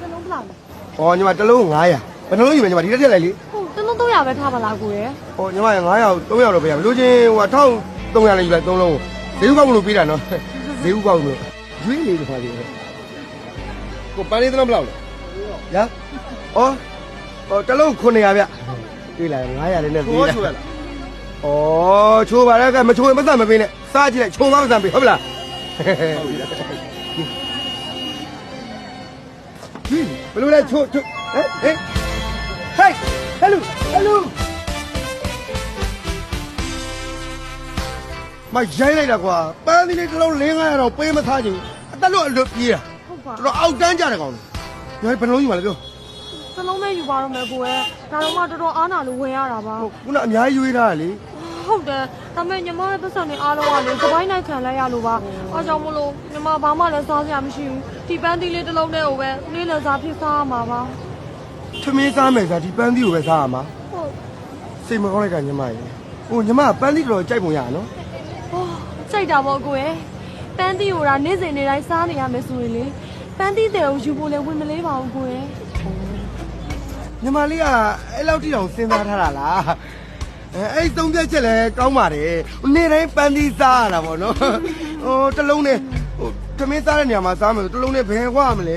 နှလုံးဘလောက်လဲ။ဟောညီမတစ်လုံး900ဘယ်နှလုံးယူမလဲညီမဒီတက်ထက်လိုက်လေဟုတ်နှလုံး300ပဲထားပါလားကိုရယ်။ဟောညီမ900 300တော့ပေးရမယ်။လူချင်းဟို1300လည်းယူလိုက်3လုံးကိုဈေးဥကောက်မလို့ပေးတာနော်။ဈေးဥကောက်မလို့ရွေးလေးတစ်ခါလေးပဲ။ကိုပန်းလေးတစ်လုံးဘယ်လောက်လဲ။ရ။အော်ဟောတစ်လုံး900ဗျ။တွေ့လား900လေးနဲ့ပေးတာ။ချိုးရလား။အော်ချိုးပါတော့ကမချိုးရင်ပတ်သက်မပေးနဲ့။စားကြည့်လိုက်ချိုးမှပတ်သက်ပေးဟုတ်ပလား။ဟုတ်ပြီ။ဟင်း ဘယ်လိုလဲချိုးချိုးဟဲ့ဟဲ့ Hey! Hello! Hello! မရိုင်းလိုက်တာကွာပန်းသီးလေးတစ်လုံး၄900တော့ပေးမထားချင်ဘူးအတက်လို့အလွတ်ပြေးတာဟုတ်ပါတော်တော်အောက်တန်းကြတယ်ကောင်ညဘယ်နှလုံးယူပါလဲပြောနှလုံးမဲ့ယူပါတော့မယ်ကိုရယ်ဒါတော့မှတော်တော်အားနာလို့ဝင်ရတာပါဟုတ်ခုနအများကြီးရွေးထားတာလေ ဟုတ်တယ်ဒါပေမဲ့ညီမရဲ့ပတ်စံတွေအားလုံးကလေစပိုင်းနိုင်ခံလိုက်ရလို့ပါအားကြောင့်မလို့ညီမဘာမှလည်းစားစရာမရှိဘူးဒီပန်းသီးလေးတစ်လုံးနဲ့ကိုပဲနေ့လည်စားဖြစ်စားရမှာပါသမင်းစားမယ်ဆိုတာဒီပန်းသီးကိုပဲစားရမှာဟုတ်စိတ်မကောင်းလိုက်တာညီမရေဟိုညီမကပန်းသီးတော်တော်ကြိုက်ပုံရနော်ဟောစိတ်တာပေါ့ကိုရယ်ပန်းသီးကိုဒါနေ့စဉ်နေ့တိုင်းစားနေရမယ်ဆိုရင်လေပန်းသီးတဲ့ကိုယူဖို့လည်းဝင်မလေးပါဘူးကိုရယ်ညီမလေးကအဲ့လောက်တိအောင်စဉ်းစားထားတာလား အဲအဲ့ဒီသုံးပြက်ချက်လည်းကောင်းပါတယ်နေ့တိုင်းပန်းသီးစားရတာပေါ့နော်ဟိုတစ်လုံးနဲ့ဟိုသမင်းစားတဲ့နေရာမှာစားမယ်ဆိုတစ်လုံးနဲ့ဘယ်ခွာမလဲ